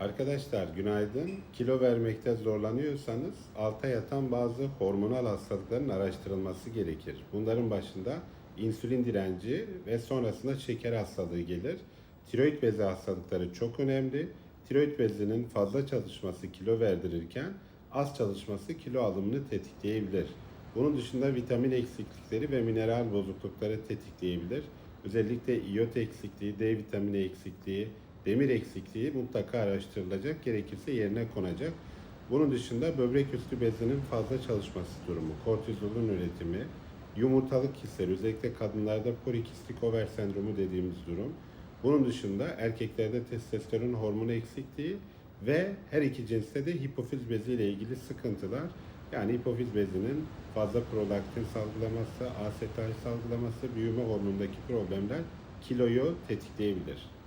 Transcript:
Arkadaşlar günaydın. Kilo vermekte zorlanıyorsanız alta yatan bazı hormonal hastalıkların araştırılması gerekir. Bunların başında insülin direnci ve sonrasında şeker hastalığı gelir. Tiroid bezi hastalıkları çok önemli. Tiroid bezinin fazla çalışması kilo verdirirken az çalışması kilo alımını tetikleyebilir. Bunun dışında vitamin eksiklikleri ve mineral bozuklukları tetikleyebilir. Özellikle iot eksikliği, D vitamini eksikliği, demir eksikliği mutlaka araştırılacak, gerekirse yerine konacak. Bunun dışında böbrek üstü bezinin fazla çalışması durumu, kortizolun üretimi, yumurtalık hisleri, özellikle kadınlarda polikistik over sendromu dediğimiz durum. Bunun dışında erkeklerde testosteron hormonu eksikliği ve her iki cinste de hipofiz bezi ile ilgili sıkıntılar. Yani hipofiz bezinin fazla prolaktin salgılaması, asetal salgılaması, büyüme hormonundaki problemler kiloyu tetikleyebilir.